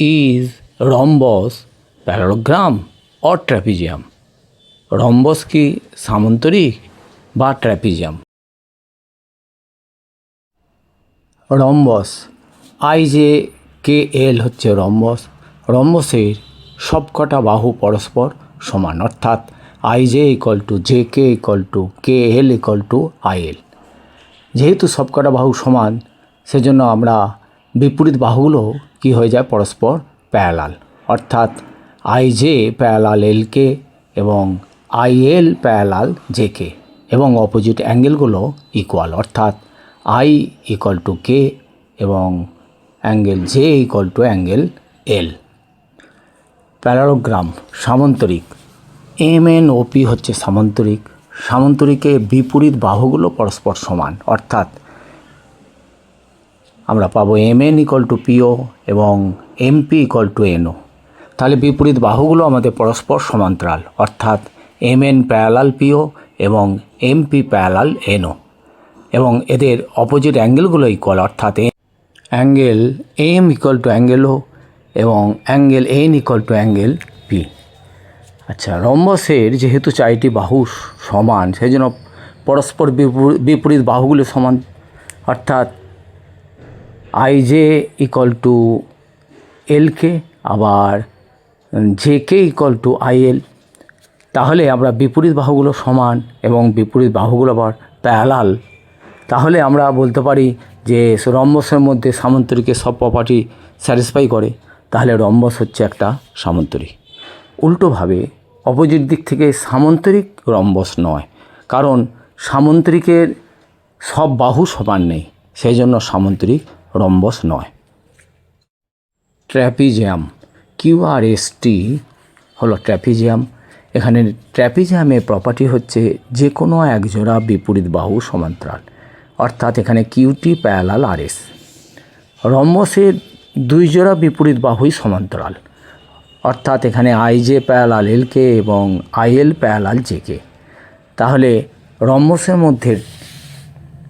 is rhombus parallelogram or trapezium. Rhombus কি সামন্তরিক বা trapezium rhombus I J K L হচ্ছে রম্বস রম্বসের সবকটা বাহু পরস্পর সমান, অর্থাৎ I J equal to J K equal to K L equal to I L যেহেতু সবকটা বাহু সমান, সেজন্য আমরা বিপরীত বাহুগুলো কি হয়ে যায়? পরস্পর প্যারালাল অর্থাৎ I J parallel L K এবং I L parallel J K এবং অপোজিট অ্যাঙ্গেলগুলো ইকুয়াল অর্থাৎ আই ইকুয়াল টু কে এবং angle J equal to angle L parallelogram সামন্তরিক। M N ওপি হচ্ছে সামন্তরিক। সামন্তরিকে বিপরীত বাহুগুলো পরস্পর সমান। অর্থাৎ আমরা পাবো M N equal to PO এবং এমপি ইকল টু এনও তাহলে বিপরীত বাহুগুলো আমাদের পরস্পর সমান্তরাল, অর্থাৎ এম এন প্যারালাল পিও এবং এমপি প্যারালাল এনও এবং এদের অপোজিট অ্যাঙ্গেলগুলো ইকুয়াল অর্থাৎ angle M equal to angle O এবং angle N equal to angle P আচ্ছা রম্বসের যেহেতু চারটি বাহু সমান সেই জন্য পরস্পর বিপরী- বিপরীত বাহুগুলো সমান, অর্থাৎ আই জে ইকুয়াল টু এলকে আবার J K equal to I L তাহলে আমরা বিপরীত বাহুগুলো সমান এবং বিপরীত বাহুগুলো আবার প্যারালাল তাহলে আমরা বলতে পারি যে রম্বসের মধ্যে সামন্তরিকের সব প্রপার্টি স্যাটিসফাই করে। তাহলে রম্বস হচ্ছে একটা সামন্তরিক উল্টোভাবে অপোজিট দিক থেকে সামন্তরিক রম্বস নয়, কারণ সামন্তরিকের সব বাহু সমান নেই, সেই জন্য সামন্তরিক রম্বস নয়। ট্র্যাপিজিয়াম কিউআরএসটি হলো ট্র্যাপিজিয়াম। এখানে ট্র্যাপিজিয়ামের প্রপার্টি হচ্ছে যে কোনো একজোড়া বিপরীত বাহু সমান্তরাল, অর্থাৎ এখানে কিউটি প্যারালাল আরএস রম্বসের দুই জোড়া বিপরীত বাহুই সমান্তরাল, অর্থাৎ এখানে আইজে প্যারালাল এলকে এবং আইএল প্যারালাল জেকে তাহলে রম্বসের মধ্যে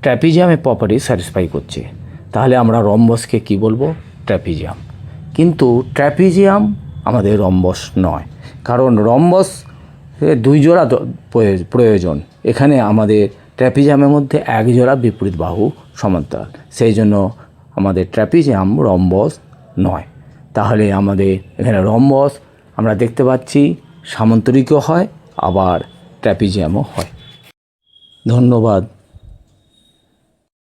ট্র্যাপিজিয়ামের প্রপার্টি স্যাটিসফাই করছে। তাহলে আমরা রম্বসকে কি বলব? ট্র্যাপিজিয়াম। কিন্তু ট্র্যাপিজিয়াম আমাদের রম্বস নয়। কারণ রম্বস দুই জোড়া প্রয়োজন। এখানে আমাদের ট্র্যাপিজিয়ামের মধ্যে এক জোড়া বিপরীত বাহু সমান্তরাল। সেই জন্য আমাদের ট্র্যাপিজিয়াম রম্বস নয়। তাহলে আমাদের এখানে রম্বস আমরা দেখতে পাচ্ছি সামান্তরিকও হয়, আবার ট্র্যাপিজিয়ামও হয়। ধন্যবাদ।